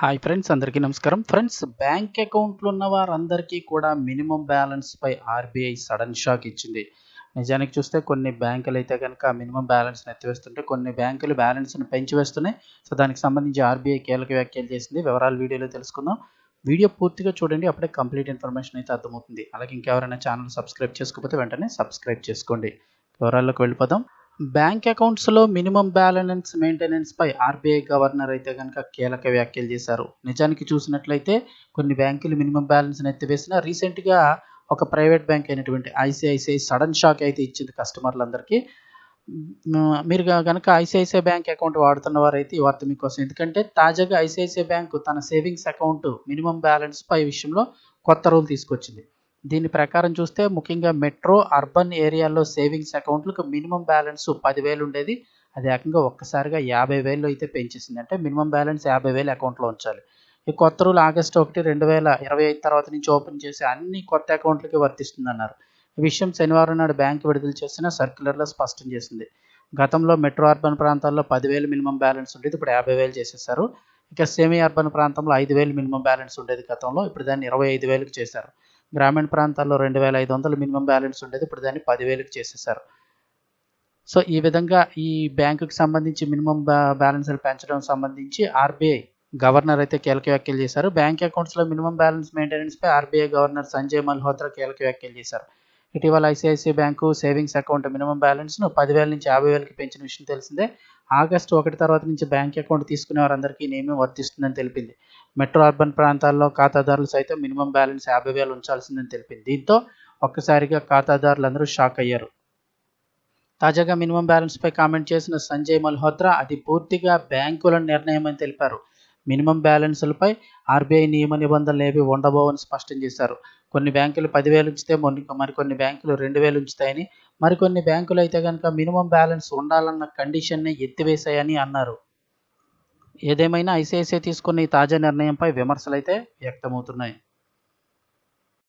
Hi friends అందరికీ నమస్కారం. Friends bank అకౌంట్లు ఉన్న వారందరికీ కూడా మినిమం బ్యాలెన్స్ పై ఆర్బీఐ సడన్ షాక్ ఇచ్చింది. నిజానికి చూస్తే కొన్ని బ్యాంకులు అయితే కనుక మినిమం బ్యాలెన్స్ని ఎత్తివేస్తుంటే కొన్ని బ్యాంకులు బ్యాలెన్స్ని పెంచి వేస్తున్నాయి. సో దానికి సంబంధించి ఆర్బీఐ కీలక వ్యాఖ్యలు చేసింది. వివరాలు వీడియోలో తెలుసుకుందాం. వీడియో పూర్తిగా చూడండి అప్పుడే కంప్లీట్ ఇన్ఫర్మేషన్ అయితే అర్థమవుతుంది. అలాగే ఇంకెవరైనా ఛానల్ సబ్స్క్రైబ్ చేసుకోకపోతే వెంటనే సబ్స్క్రైబ్ చేసుకోండి. వివరాల్లోకి వెళ్ళిపోదాం. బ్యాంక్ అకౌంట్స్లో మినిమం బ్యాలెన్స్ మెయింటెనెన్స్ పై ఆర్బీఐ గవర్నర్ అయితే కనుక కీలక వ్యాఖ్యలు చేశారు. నిజానికి చూసినట్లయితే కొన్ని బ్యాంకులు మినిమం బ్యాలెన్స్ ఎత్తివేసిన రీసెంట్గా ఒక ప్రైవేట్ బ్యాంక్ అయినటువంటి ఐసిఐసిఐ సడన్ షాక్ అయితే ఇచ్చింది కస్టమర్లందరికీ. మీరు కనుక ఐసిఐసిఐ బ్యాంక్ అకౌంట్ వాడుతున్న వారైతే ఈ వార్త మీకోసం. ఎందుకంటే తాజాగా ఐసిఐసిఐ బ్యాంకు తన సేవింగ్స్ అకౌంట్ మినిమం బ్యాలెన్స్ పై విషయంలో కొత్త రూల్ తీసుకొచ్చింది. దీని ప్రకారం చూస్తే ముఖ్యంగా మెట్రో అర్బన్ ఏరియాల్లో సేవింగ్స్ అకౌంట్లకు మినిమం బ్యాలెన్స్ పదివేలు ఉండేది. అది ఏకంగా ఒక్కసారిగా యాభై వేలు అయితే పెంచేసింది. అంటే మినిమం బ్యాలెన్స్ యాభై వేలు అకౌంట్లో ఉంచాలి. ఈ కొత్త రూల్ ఆగస్టు ఒకటి రెండు వేల ఇరవై ఐదు తర్వాత నుంచి ఓపెన్ చేసి అన్ని కొత్త అకౌంట్లకి వర్తిస్తుందన్నారు. ఈ విషయం శనివారం నాడు బ్యాంకు విడుదల చేసిన సర్క్యులర్లో స్పష్టం చేసింది. గతంలో మెట్రో అర్బన్ ప్రాంతాల్లో పదివేలు మినిమం బ్యాలెన్స్ ఉండేది. ఇప్పుడు యాభై వేలు చేసేసారు. ఇక సెమీ అర్బన్ ప్రాంతంలో ఐదు వేలు మినిమం బ్యాలెన్స్ ఉండేది గతంలో. ఇప్పుడు దాన్ని ఇరవై ఐదు వేలకు చేశారు. గ్రామీణ ప్రాంతాల్లో రెండు వేల ఐదు వందలు మినిమం బ్యాలెన్స్ ఉండేది. ఇప్పుడు దాన్ని పదివేలకు చేసేసారు సో ఈ విధంగా ఈ బ్యాంకుకి సంబంధించి మినిమం బ్యాలెన్స్లు పెంచడం సంబంధించి ఆర్బీఐ గవర్నర్ అయితే కీలక వ్యాఖ్యలు చేశారు. బ్యాంక్ అకౌంట్స్లో మినిమం బ్యాలెన్స్ మెయింటెనెన్స్పై ఆర్బీఐ గవర్నర్ సంజయ్ మల్హోత్రా కీలక వ్యాఖ్యలు చేశారు. ఇటీవల ICICI bank savings account minimum బ్యాలెన్స్ను పదివేల నుంచి యాభై వేలకి పెంచిన విషయం తెలిసిందే. ఆగస్టు ఒకటి తర్వాత నుంచి బ్యాంక్ అకౌంట్ తీసుకునే వారందరికీ నియమం వర్తిస్తుందని తెలిపింది. మెట్రో అర్బన్ ప్రాంతాల్లో ఖాతాదారులు సైతం మినిమం బ్యాలెన్స్ యాభై వేలు ఉంచాల్సిందని తెలిపింది. దీంతో ఒక్కసారిగా ఖాతాదారులందరూ షాక్ అయ్యారు. తాజాగా మినిమం బ్యాలెన్స్పై కామెంట్ చేసిన సంజయ్ మల్హోత్రా అది పూర్తిగా బ్యాంకుల నిర్ణయం అని తెలిపారు. మినిమం బ్యాలెన్స్లపై ఆర్బీఐ నియమ నిబంధనలు ఏవి ఉండబోవని స్పష్టం చేశారు. కొన్ని బ్యాంకులు పదివేలు ఉంచితే మరికొన్ని బ్యాంకులు రెండు వేలు ఉంచుతాయని మరికొన్ని బ్యాంకులు అయితే కనుక మినిమం బ్యాలెన్స్ ఉండాలన్న కండిషన్ని ఎత్తివేశాయని అన్నారు. ఏదేమైనా ఐసిఐసిఐ తీసుకున్న ఈ తాజా నిర్ణయంపై విమర్శలు అయితే వ్యక్తమవుతున్నాయి.